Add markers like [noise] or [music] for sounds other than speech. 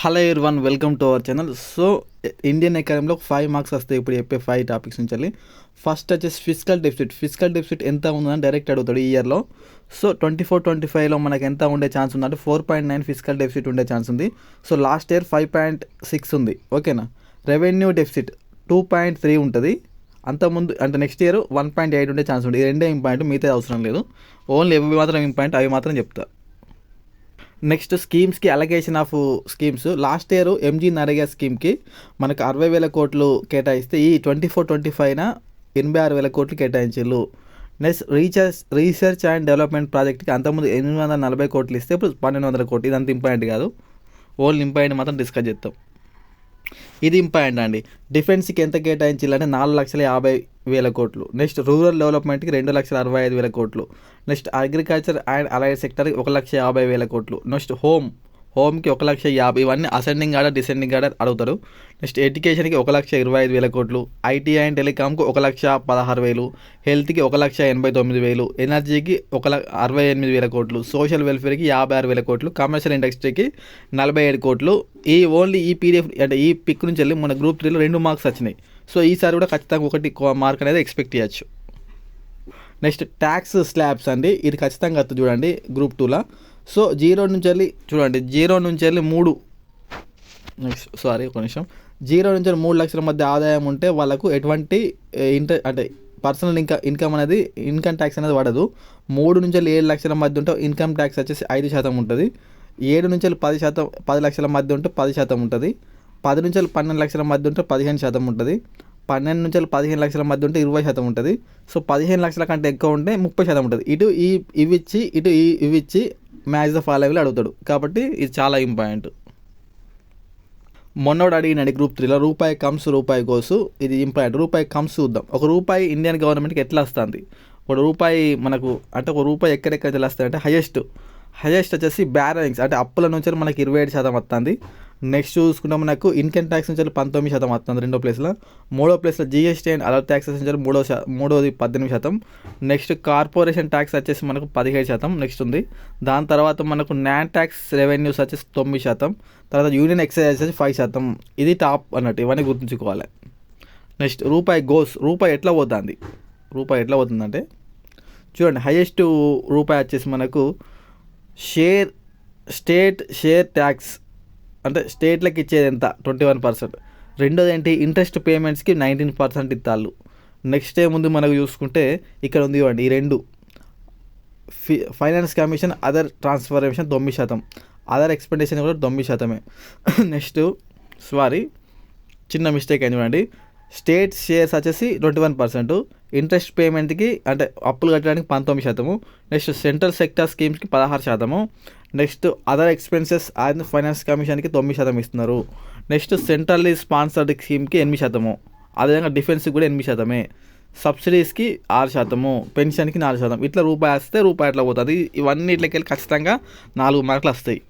Hello everyone welcome to our channel so Indian ఎకానమీలో five marks వస్తాయి ఇప్పుడు చెప్పే ఫైవ్ టాపిక్స్ నుంచి ఫస్ట్ వచ్చేసి ఫిజికల్ డెఫిసిట్ ఫిజికల్ డెఫిసిట్ ఎంత ఉందని డైరెక్ట్ అడుగుతాడు ఈ ఇయర్లో సో ట్వంటీ ఫోర్ ట్వంటీ ఫైవ్లో మనకి ఎంత ఉండే ఛాన్స్ ఉందంటే four point nine physical deficit ఉండే ఛాన్స్ ఉంది. So last year five point six ఉంది. ఓకేనా revenue deficit two point three ఉంటుంది. అంతకుముందు అంటే next year one point eight ఉండే ఛాన్స్ ఉంది. ఈ రెండే ఇంపాయింట్ మిగతా అవసరం లేదు. ఓన్లీ ఇవి మాత్రం ఇంపాయింట్ అవి మాత్రం చెప్తా. Next స్కీమ్స్కి allocation of schemes last year MG NREGA స్కీమ్కి మనకు అరవై వేల కోట్లు కేటాయిస్తే ఈ ట్వంటీ ఫోర్ ట్వంటీ ఫైవ్న ఎనభై ఆరు వేల కోట్లు కేటాయించారు. Next research research and development ప్రాజెక్ట్కి అంతకుముందు ఎనిమిది వందల నలభై కోట్లు ఇస్తే ఇప్పుడు పన్నెండు వందల కోట్లు. ఇదంతా ఇంపార్టెంట్ కాదు. ఓన్లీ ఇంపార్టెంట్ మాత్రం డిస్కస్ చేస్తాం ఇది ఇంపార్టెంట్ అండి. డిఫెన్స్కి ఎంత కేటాయించాలంటే నాలుగు లక్షల యాభై వేల కోట్లు. నెక్స్ట్ రూరల్ డెవలప్మెంట్కి రెండు లక్షల అరవై ఐదు వేల కోట్లు. నెక్స్ట్ అగ్రికల్చర్ అండ్ అలైడ్ సెక్టర్కి ఒక లక్ష యాభై వేల కోట్లు. నెక్స్ట్ హోమ్ హోమ్కి ఒక లక్ష యాభై ఇవన్నీ అసెండింగ్ ఆర్డర్ డిసెండింగ్ ఆర్డర్ అడుగుతారు. నెక్స్ట్ ఎడ్యుకేషన్కి ఒక లక్ష ఇరవై ఐదు వేల కోట్లు. ఐటీ అండ్ టెలికామ్కి ఒక లక్ష పదహారు వేలు. హెల్త్కి ఒక లక్ష ఎనభై తొమ్మిది వేలు. ఎనర్జీకి ఒక లక్ష అరవై ఎనిమిది వేల కోట్లు. సోషల్ వెల్ఫేర్కి యాభై ఆరు వేల కోట్లు. కమర్షియల్ ఇండస్ట్రీకి నలభై ఏడు కోట్లు. ఈ ఓన్లీ ఈ పీడిఎఫ్ అంటే ఈ పిక్ నుంచి వెళ్ళి మన గ్రూప్ త్రీలో రెండు మార్క్స్ వచ్చినాయి. సో ఈసారి కూడా ఖచ్చితంగా ఒకటి మార్క్ అనేది ఎక్స్పెక్ట్ చేయొచ్చు. నెక్స్ట్ ట్యాక్స్ స్లాబ్స్ అండి. ఇది ఖచ్చితంగా చూడండి గ్రూప్ టూలో. సో జీరో నుంచి వెళ్ళి చూడండి జీరో నుంచి వెళ్ళి మూడు. నెక్స్ట్ సారీ ఒక నిమిషం. జీరో నుంచి మూడు లక్షల మధ్య ఆదాయం ఉంటే వాళ్ళకు ఎటువంటి ఇంటర్ అంటే పర్సనల్ ఇన్కమ్ ఇన్కమ్ అనేది ఇన్కమ్ ట్యాక్స్ అనేది పడదు. మూడు నుంచి ఏడు లక్షల మధ్య ఉంటే ఇన్కమ్ ట్యాక్స్ వచ్చేసి ఐదు శాతం ఉంటుంది. ఏడు నుంచి పది శాతం పది లక్షల మధ్య ఉంటే పది శాతం ఉంటుంది. పది నుంచి పన్నెండు లక్షల మధ్య ఉంటే పదిహేను శాతం ఉంటుంది. పన్నెండు నుంచి పదిహేను లక్షల మధ్య ఉంటే ఇరవై శాతం ఉంటుంది. సో పదిహేను లక్షల కంటే ఎక్కువ ఉంటే ముప్పై శాతం ఉంటుంది. ఇటు ఈ ఇవి ఇచ్చి ఇటు ఈ ఇవి ఇచ్చి మ్యాచ్ ద ఫాలోవీలు అడుగుతాడు. కాబట్టి ఇది చాలా ఇంపార్టెంట్. మొన్నోడు అడిగినాడు గ్రూప్ త్రీలో రూపాయి కమ్స్ రూపాయి కోసు ఇది ఇంపార్టెంట్. రూపాయి కమ్స్ చూద్దాం. ఒక రూపాయి ఇండియన్ గవర్నమెంట్కి ఎట్లా వస్తుంది? ఒక రూపాయి మనకు అంటే ఒక రూపాయి ఎక్కడెక్కడ వస్తుంది అంటే హయ్యెస్ట్ హైయెస్ట్ వచ్చేసి బ్యారెన్స్ అంటే అప్పుల నుంచి మనకి ఇరవై ఏడు శాతం వస్తుంది. నెక్స్ట్ చూసుకుంటే మనకు ఇన్కమ్ ట్యాక్స్ నుంచి పంతొమ్మిది శాతం వస్తుంది రెండో ప్లేస్లో మూడో ప్లేస్లో జీఎస్టీ అండ్ అదర్ ట్యాక్సెస్ నుంచి మూడో శా మూడోది పద్దెనిమిది శాతం. నెక్స్ట్ కార్పొరేషన్ ట్యాక్స్ వచ్చేసి మనకు పదిహేడు శాతం నెక్స్ట్ ఉంది. దాని తర్వాత మనకు న్యాన్ ట్యాక్స్ రెవెన్యూస్ వచ్చేసి తొమ్మిది శాతం. తర్వాత యూనియన్ ఎక్సైజ్ వచ్చేసి ఫైవ్ శాతం. ఇది టాప్ అన్నట్టు ఇవన్నీ గుర్తుంచుకోవాలి. నెక్స్ట్ రూపాయి గోస్ రూపాయి ఎట్లా పోతుంది? రూపాయి ఎట్లా పోతుందంటే చూడండి హైయెస్ట్ రూపాయి వచ్చేసి మనకు షేర్ స్టేట్ షేర్ ట్యాక్స్ అంటే స్టేట్లకు ఇచ్చేది ఎంత? Twenty one percent. రెండోది ఏంటి? ఇంట్రెస్ట్ పేమెంట్స్కి నైన్టీన్ పర్సెంట్ ఇస్తాళ్ళు నెక్స్ట్ ఏముంది మనకు చూసుకుంటే ఇక్కడ ఉంది ఇవ్వండి ఈ రెండు. ఫి ఫైనాన్స్ కమిషన్ అదర్ ట్రాన్స్ఫర్మేషన్ తొమ్మిది శాతం. అదర్ ఎక్స్పెక్టేషన్ కూడా తొమ్మిది శాతమే. [coughs] నెక్స్ట్ సారీ చిన్న మిస్టేక్ అయింది చూడండి. స్టేట్ షేర్స్ వచ్చేసి ట్వంటీ వన్ పర్సెంట్. ఇంట్రెస్ట్ పేమెంట్కి అంటే అప్పులు కట్టడానికి పంతొమ్మిది శాతము నెక్స్ట్ సెంట్రల్ సెక్టర్ స్కీమ్స్కి పదహారు శాతము next other expenses and finance కమిషన్కి తొమ్మిది శాతం ఇస్తున్నారు. నెక్స్ట్ సెంట్రల్లీ స్పాన్సర్డ్ స్కీమ్కి ఎనిమిది శాతము అదేవిధంగా డిఫెన్స్కి కూడా ఎనిమిది శాతమే. సబ్సిడీస్కి ఆరు శాతము పెన్షన్కి నాలుగు శాతం. ఇట్లా రూపాయి వస్తే రూపాయి అట్లా పోతుంది? ఇవన్నీ ఇట్లకెళ్ళి ఖచ్చితంగా నాలుగు మార్కులు వస్తాయి.